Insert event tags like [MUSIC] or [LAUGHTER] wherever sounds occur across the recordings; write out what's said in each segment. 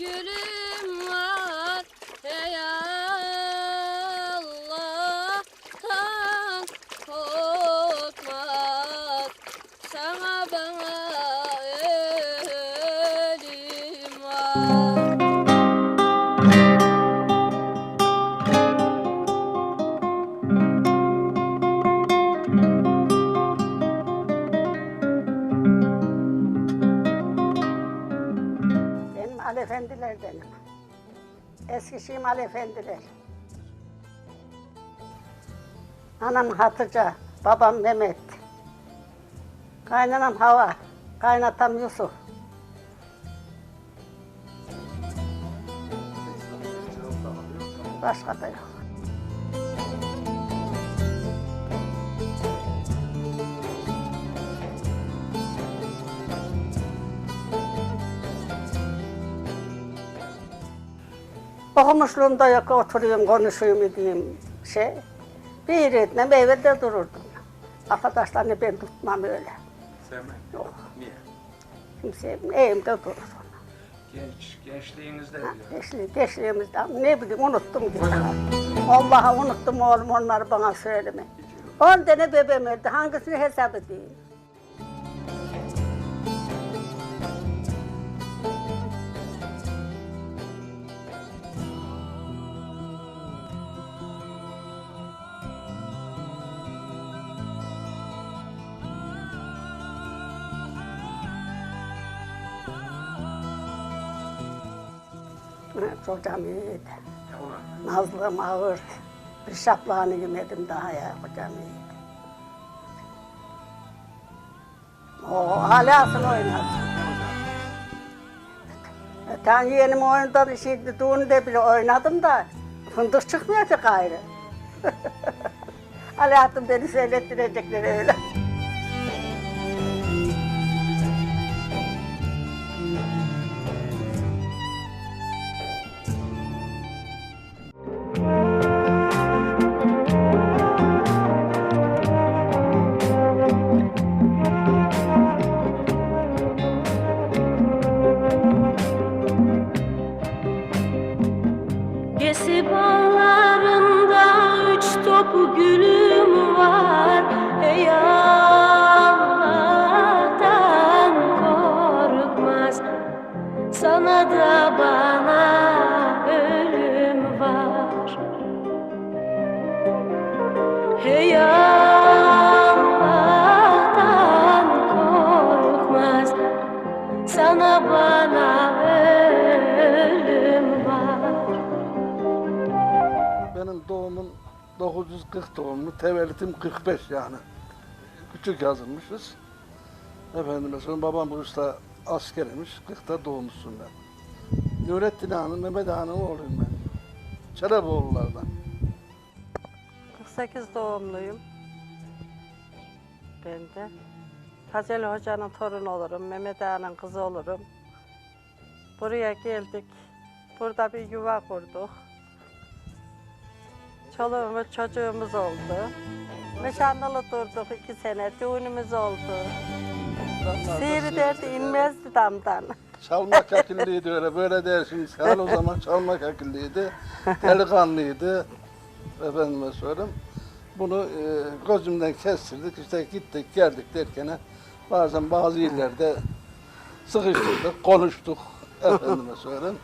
top Efendiler. Anam Hatice, babam Mehmet. Kaynanam Hava, kaynatam Yusuf. Başka da yok. Okumuşluğum da yok, oturuyorum, konuşuyorum, edeyim şey. Bir etmem, evde dururdum. Arkadaşlarını ben tutmam öyle. Sevmem. Yok, Niye? kimse evimde durur. Genç, gençliğinizde diyor. Gençliği, gençliğimizden ne bileyim unuttum gibi. Allah'a unuttum oğlum onları bana söyleme. On tane bebeğim öldü, hangisini hesap edeyim? Kocam iyiydi. Nazlım ağır. Bir şaplağını yemedim daha ya kocam iyiydi. O alasını oynadı. Ben yeğenim oynadı, şimdi düğünde bile oynadım da fındık çıkmayacak ayrı. [LAUGHS] Alaaddin beni seyrettirecekler öyle. 940 doğumlu, tevellütüm 45 yani. Küçük yazılmışız. Efendime sonra babam bu usta askeriymiş, 40'ta doğmuşsun ben. Nurettin Ağa'nın, Mehmet Ağa'nın oğluyum ben. Çeleboğullardan. 48 doğumluyum. Ben de. Taceli Hoca'nın torunu olurum, Mehmet Ağa'nın kızı olurum. Buraya geldik. Burada bir yuva kurduk. Çoluğumuz, çocuğumuz oldu. Nişanlılı durduk iki sene, düğünümüz oldu. Sihri derdi inmezdi damdan. Çalmak akıllıydı öyle, böyle şimdi. Sen o zaman çalmak akıllıydı, delikanlıydı. Efendime söyleyeyim. Bunu e, gözümden kestirdik, işte gittik geldik derken bazen bazı illerde sıkıştırdık, konuştuk. Efendime söyleyeyim.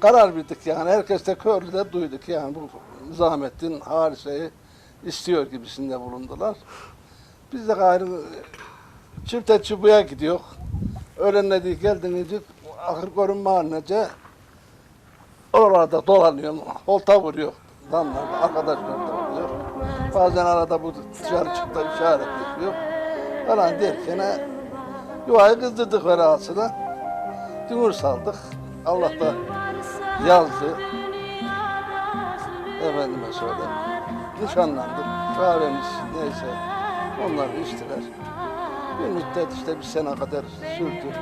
Karar verdik yani, herkes de köylüde duyduk yani bu Nizamettin hariseyi istiyor gibisinde bulundular. Biz de gayrı çifte çubuğa gidiyor. Öğlenle değil geldiniz ahır görün mahallece oralarda dolanıyor, holta vuruyor. Damlarda, arkadaşlar da vuruyor. Bazen arada bu dışarı çıktı işaret yapıyor. Falan derken yuvayı kızdırdık velhasıla. Dümür saldık. Allah da yazdı. Efendime söyleyeyim. nişanlandık. Kahvemiz neyse onlar içtiler. Bir müddet işte bir sene kadar sürdü.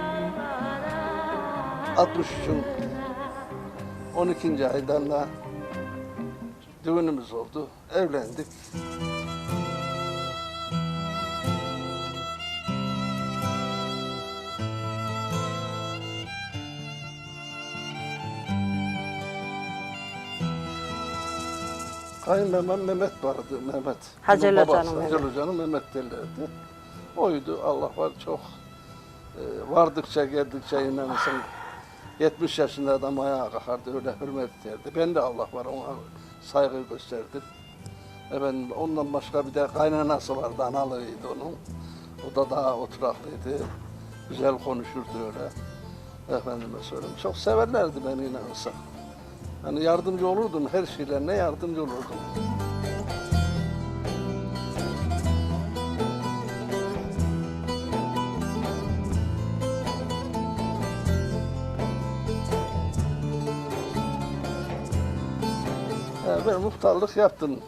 63'ün 12. aydan da düğünümüz oldu. Evlendik. Kayınmamam Mehmet vardı, Mehmet. Hacı Bunun babası, Hoca'nın Mehmet. Hoca'nın Mehmet derlerdi. Oydu, Allah var çok. e, vardıkça geldikçe inanırsın. 70 yaşında adam ayağa kalkardı, öyle hürmet ederdi. Ben de Allah var ona saygı gösterdim. Efendim, ondan başka bir de kaynanası vardı, analıydı onun. O da daha oturaklıydı. Güzel konuşurdu öyle. Efendime söyleyeyim. Çok severlerdi beni inanırsan. Hani yardımcı olurdum her şeylerine yardımcı olurdum. Ya ben muhtarlık yaptım.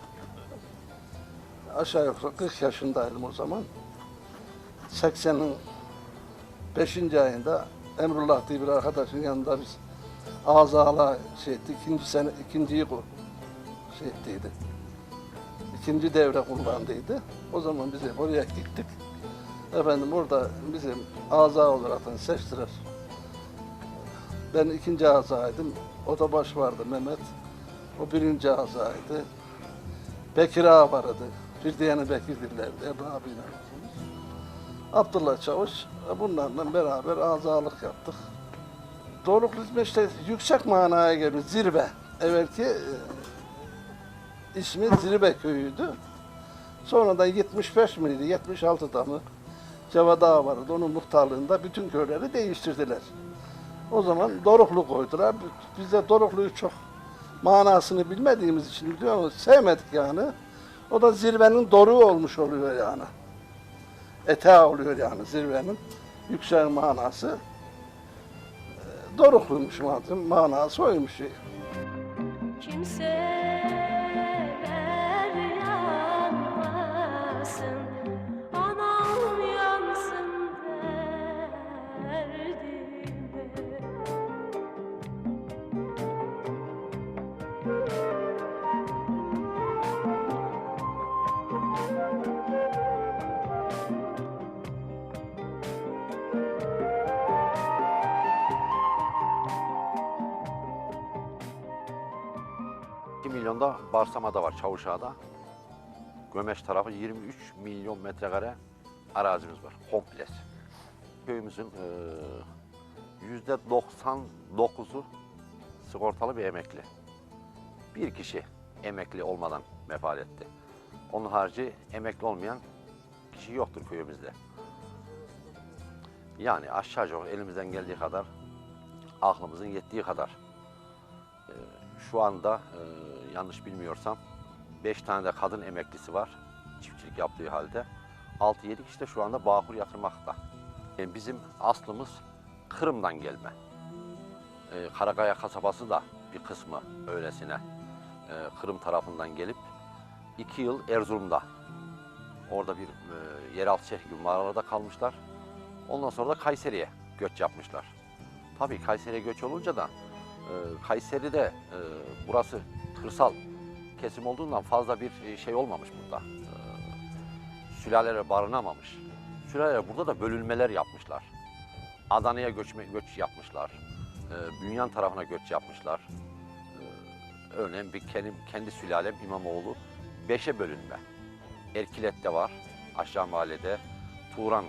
Aşağı yukarı 40 yaşındaydım o zaman. 80'in 5. ayında Emrullah diye bir arkadaşın yanında biz azalı şey ettik. İkinci sene, ikinciyi şey ettiydi. İkinci devre kullandıydı. O zaman bizi oraya gittik. Efendim orada bizim aza olaraktan seçtiler. Ben ikinci azaydım. O da baş vardı Mehmet. O birinci azaydı. Bekir Ağa vardı. Bir diyeni Bekir dillerdi. Ebru abiyle. Abdullah Çavuş. Bunlarla beraber azalık yaptık. Doğruluk hizmet işte yüksek manaya geliyor. Zirve. Evvelki e, ismi Zirve köyüydü. Sonradan 75 miydi, 76'da mı? Cevat Ağa vardı. Onun muhtarlığında bütün köyleri değiştirdiler. O zaman Doruklu koydular. Biz de Doruklu'yu çok manasını bilmediğimiz için diyor ama sevmedik yani. O da zirvenin doruğu olmuş oluyor yani. Eteği oluyor yani zirvenin yüksek manası. Dorukluymuş madem, manası oymuş. Kimseler yanmasın Anam ...2 milyonda Barsama'da var Çavuşağa'da. Gömeş tarafı 23 milyon metrekare arazimiz var. Kompleks. Köyümüzün eee, yüzde 99'u sigortalı bir emekli. Bir kişi emekli olmadan vefat etti. Onun harici emekli olmayan kişi yoktur köyümüzde. Yani aşağı yukarı elimizden geldiği kadar, aklımızın yettiği kadar şu anda e, yanlış bilmiyorsam 5 tane de kadın emeklisi var çiftçilik yaptığı halde. 6-7 kişi de şu anda Bağkur yatırmakta. Yani bizim aslımız Kırım'dan gelme. E, Karakaya kasabası da bir kısmı öylesine e, Kırım tarafından gelip 2 yıl Erzurum'da orada bir e, yeraltı şehri gibi mağaralarda kalmışlar. Ondan sonra da Kayseri'ye göç yapmışlar. Tabii Kayseri'ye göç olunca da e, Kayseri'de e, burası kırsal kesim olduğundan fazla bir e, şey olmamış burada. E, sülalere barınamamış. Sülaleler burada da bölünmeler yapmışlar. Adana'ya göçme, göç yapmışlar. E, Bünyan tarafına göç yapmışlar. Örneğin bir kendi, kendi sülalem İmamoğlu beşe bölünme. Erkilet'te var, aşağı mahallede. Turan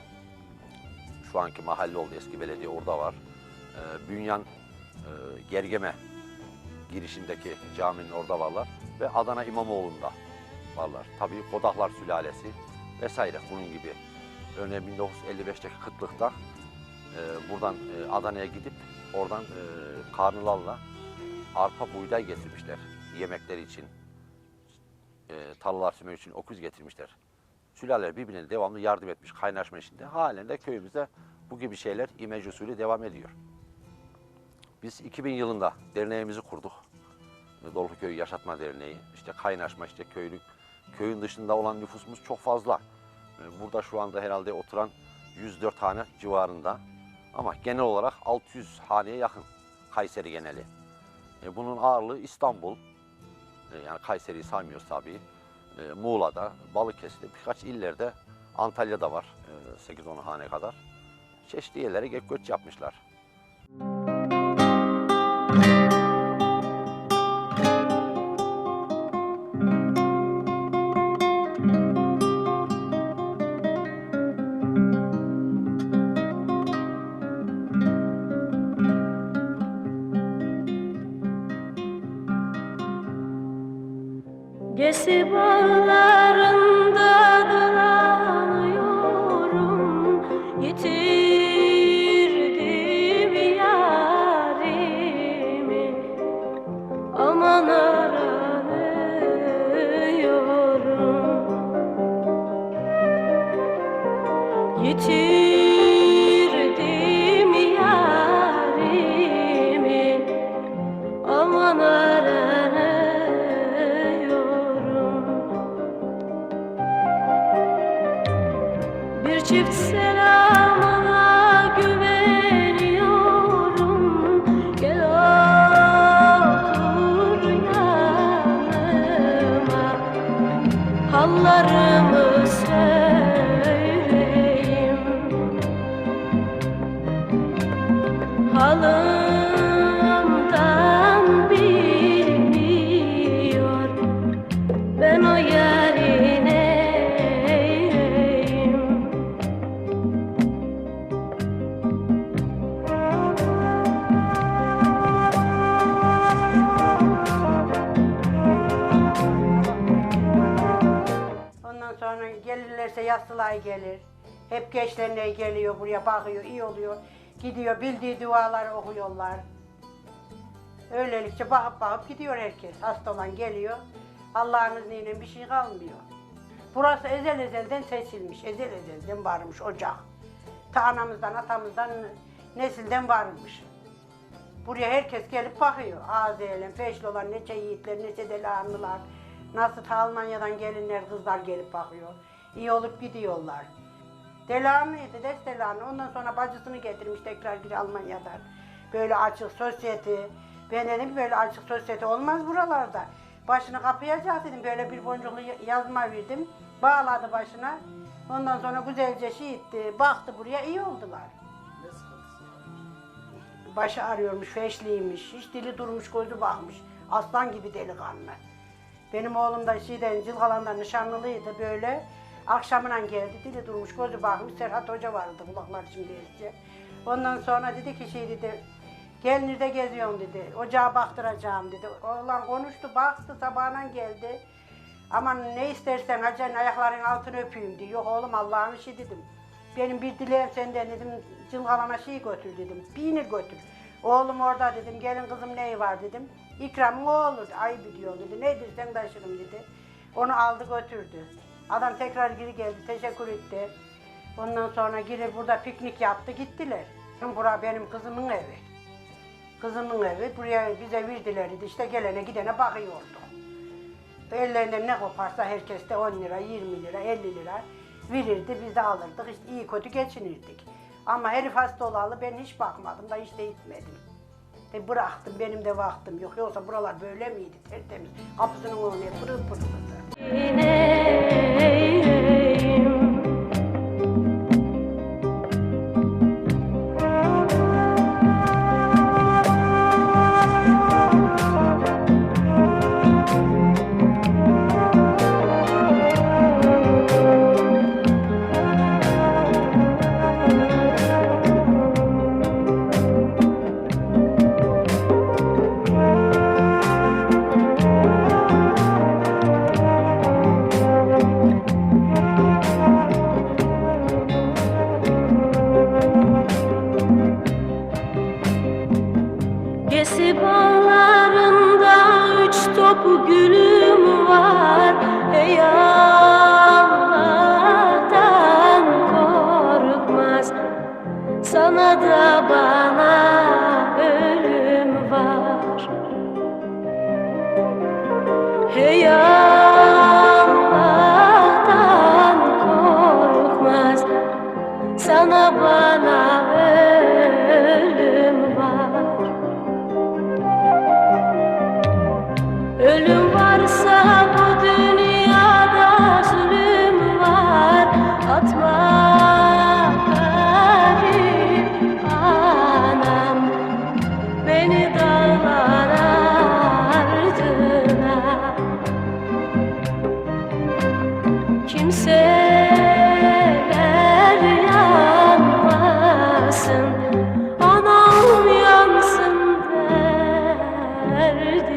şu anki mahalle oldu eski belediye orada var. Bünyan Gergeme girişindeki caminin orada varlar ve Adana İmamoğlu'nda varlar. Tabii Kodaklar sülalesi vesaire bunun gibi. Örneğin 1955'teki kıtlıkta e, buradan e, Adana'ya gidip oradan e, karnılarla arpa buğday getirmişler yemekleri için. E, tarlalar sürmek için okuz getirmişler. Sülaleler birbirine devamlı yardım etmiş kaynaşma içinde. Halen de köyümüzde bu gibi şeyler imece usulü devam ediyor. Biz 2000 yılında derneğimizi kurduk. Dolhuköy Yaşatma Derneği. İşte kaynaşma, işte köylük köyün dışında olan nüfusumuz çok fazla. Burada şu anda herhalde oturan 104 hane civarında. Ama genel olarak 600 haneye yakın Kayseri geneli. E, Bunun ağırlığı İstanbul, e, yani Kayseri'yi saymıyoruz tabii. E, Muğla'da, Balıkesir'de, birkaç illerde, Antalya'da var e, 8-10 hane kadar. Çeşitli yerlere göç yapmışlar. 一起。Gençlerine geliyor buraya bakıyor, iyi oluyor. Gidiyor, bildiği duaları okuyorlar. Öylelikçe bakıp bakıp gidiyor herkes. Hasta olan geliyor. Allah'ın izniyle bir şey kalmıyor. Burası ezel ezelden seçilmiş, ezel ezelden varmış ocak. Ta anamızdan, atamızdan, nesilden varmış. Buraya herkes gelip bakıyor. Azeylen, peşli olan neçe yiğitler, neçe delikanlılar. Nasıl ta Almanya'dan gelinler, kızlar gelip bakıyor. İyi olup gidiyorlar. Delikanlıydı, destelikanlı. Ondan sonra bacısını getirmiş tekrar geri Almanya'dan. Böyle açık sosyete. Ben dedim böyle açık sosyete olmaz buralarda. Başını kapayacak dedim. Böyle bir boncuklu yazma verdim. Bağladı başına. Ondan sonra güzelce şey etti. Baktı buraya iyi oldular. Başı ağrıyormuş, feşliymiş, hiç dili durmuş, gözü bakmış. Aslan gibi delikanlı. Benim oğlum da şeyden, Cilgalan'dan nişanlılıydı böyle. Akşamına geldi, dili durmuş, gözü bakmış. Serhat Hoca vardı, kulaklar şimdi elince. Ondan sonra dedi ki şey dedi, gel nerede geziyorsun dedi, ocağa baktıracağım dedi. Oğlan konuştu, baktı, sabahına geldi. Aman ne istersen hacanın ayaklarının altını öpeyim diyor. Yok oğlum Allah'ın işi dedim. Benim bir dileğim senden dedim, cılgalana şey götür dedim, peynir götür. Oğlum orada dedim, gelin kızım neyi var dedim. İkram o olur, ayıp ediyor dedi, ne dersen taşırım dedi. Onu aldı götürdü. Adam tekrar geri geldi, teşekkür etti. Ondan sonra geri burada piknik yaptı, gittiler. Bura benim kızımın evi. Kızımın evi, buraya bize verdiler işte gelene gidene bakıyorduk. Ellerinden ne koparsa herkes de 10 lira, 20 lira, 50 lira verirdi. Biz de alırdık. İşte iyi kötü geçinirdik. Ama herif hasta olalı ben hiç bakmadım da hiç de gitmedim. De bıraktım benim de vaktim yok. Yoksa buralar böyle miydi tertemiz. Kapısının önüne pırıl pırıldı. Yineyim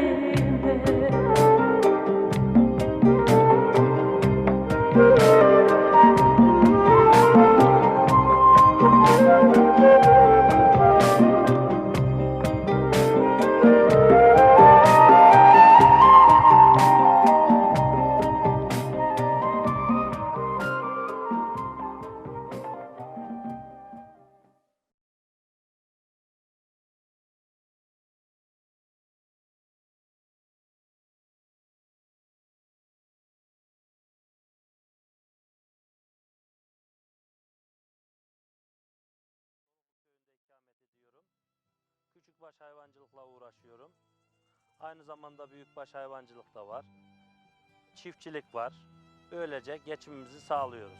derdime köyünde Küçükbaş hayvancılıkla uğraşıyorum. Aynı zamanda büyükbaş hayvancılık da var. Çiftçilik var. Böylece geçimimizi sağlıyoruz.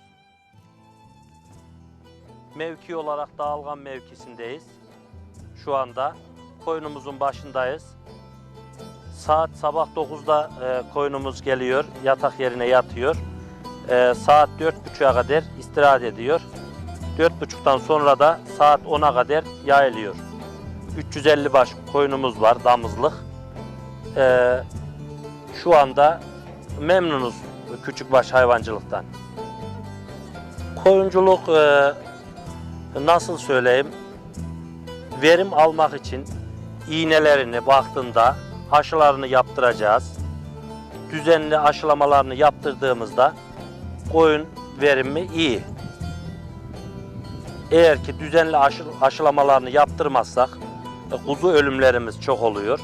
Mevki olarak Dağılgan mevkisindeyiz. Şu anda koyunumuzun başındayız. Saat sabah 9'da e, koyunumuz geliyor, yatak yerine yatıyor. E, saat 4.30'a kadar istirahat ediyor. Dört buçuktan sonra da saat 10'a kadar yayılıyor. 350 baş koyunumuz var damızlık. Ee, şu anda memnunuz küçükbaş hayvancılıktan. Koyunculuk e, nasıl söyleyeyim verim almak için iğnelerini baktığında aşılarını yaptıracağız. Düzenli aşılamalarını yaptırdığımızda koyun verimi iyi. Eğer ki düzenli aşı, aşılamalarını yaptırmazsak kuzu ölümlerimiz çok oluyor.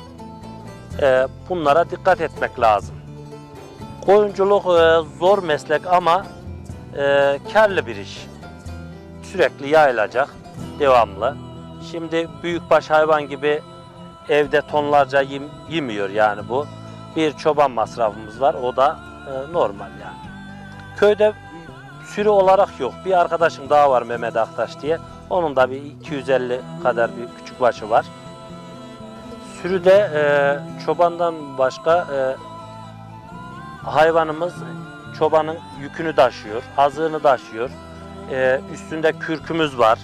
E, bunlara dikkat etmek lazım. Koyunculuk e, zor meslek ama e, karlı bir iş. Sürekli yayılacak, devamlı. Şimdi büyükbaş hayvan gibi evde tonlarca yem, yemiyor yani bu. Bir çoban masrafımız var, o da e, normal yani. Köyde sürü olarak yok. Bir arkadaşım daha var Mehmet Aktaş diye. Onun da bir 250 kadar bir küçük başı var. Sürüde e, çobandan başka e, hayvanımız çobanın yükünü taşıyor, azığını taşıyor. E, üstünde kürkümüz var.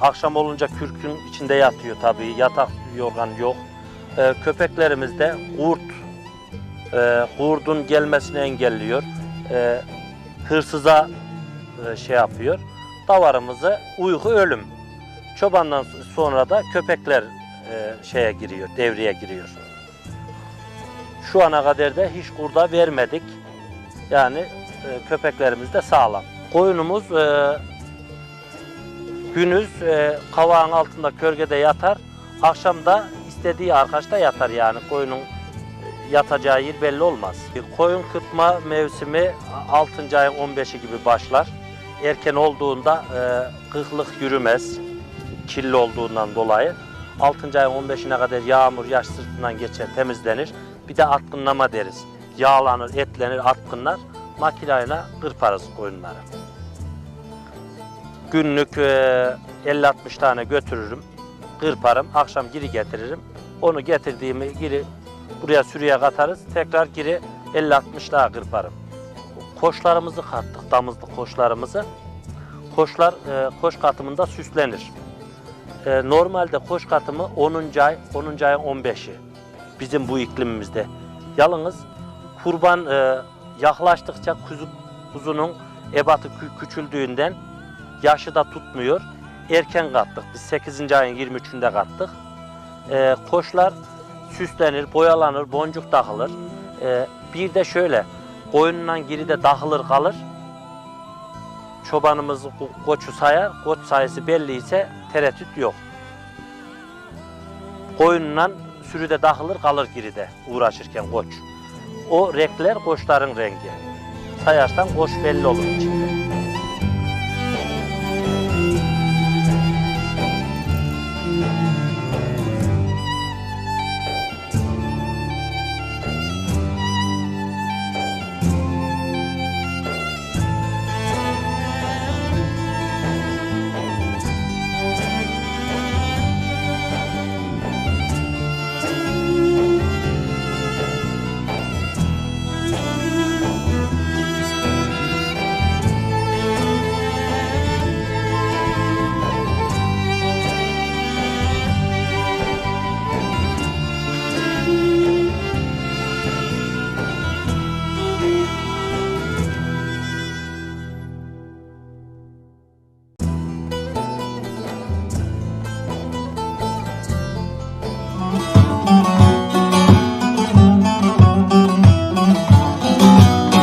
Akşam olunca kürkün içinde yatıyor tabii. Yatak yorgan yok. E, köpeklerimiz de kurt, e, kurdun gelmesini engelliyor. E, hırsıza e, şey yapıyor. Davarımızı uyku ölüm. Çobandan sonra da köpekler e, şeye giriyor, devreye giriyor. Şu ana kadar da hiç kurda vermedik. Yani e, köpeklerimiz de sağlam. Koyunumuz e, gündüz e, kavağın altında kölgede yatar. Akşam da istediği arkadaşta yatar yani koyunun yatacağı yer belli olmaz. Koyun kırpma mevsimi 6. ayın 15'i gibi başlar. Erken olduğunda e, kıklık yürümez. Kirli olduğundan dolayı. 6. ayın 15'ine kadar yağmur, yaş sırtından geçer, temizlenir. Bir de atkınlama deriz. Yağlanır, etlenir, atkınlar. Makinayla kırparız koyunları. Günlük e, 50-60 tane götürürüm. Kırparım, akşam geri getiririm. Onu getirdiğimi geri buraya sürüye katarız. Tekrar geri 50-60 daha kırparım. Koçlarımızı kattık, damızlık koçlarımızı. Koçlar e, koç katımında süslenir. E, normalde koç katımı 10. ay, 10. ayın 15'i bizim bu iklimimizde. Yalnız kurban e, yaklaştıkça kuzu, kuzunun ebatı kü- küçüldüğünden yaşı da tutmuyor. Erken kattık. Biz 8. ayın 23'ünde kattık. E, koçlar süslenir, boyalanır, boncuk takılır. E, bir de şöyle, koyunla giri de takılır kalır. Çobanımız ko- koçu sayar, koç sayısı belli ise tereddüt yok. Koyunla sürüde takılır kalır giride uğraşırken koç. O renkler koçların rengi. Sayarsan koç belli olur içinde.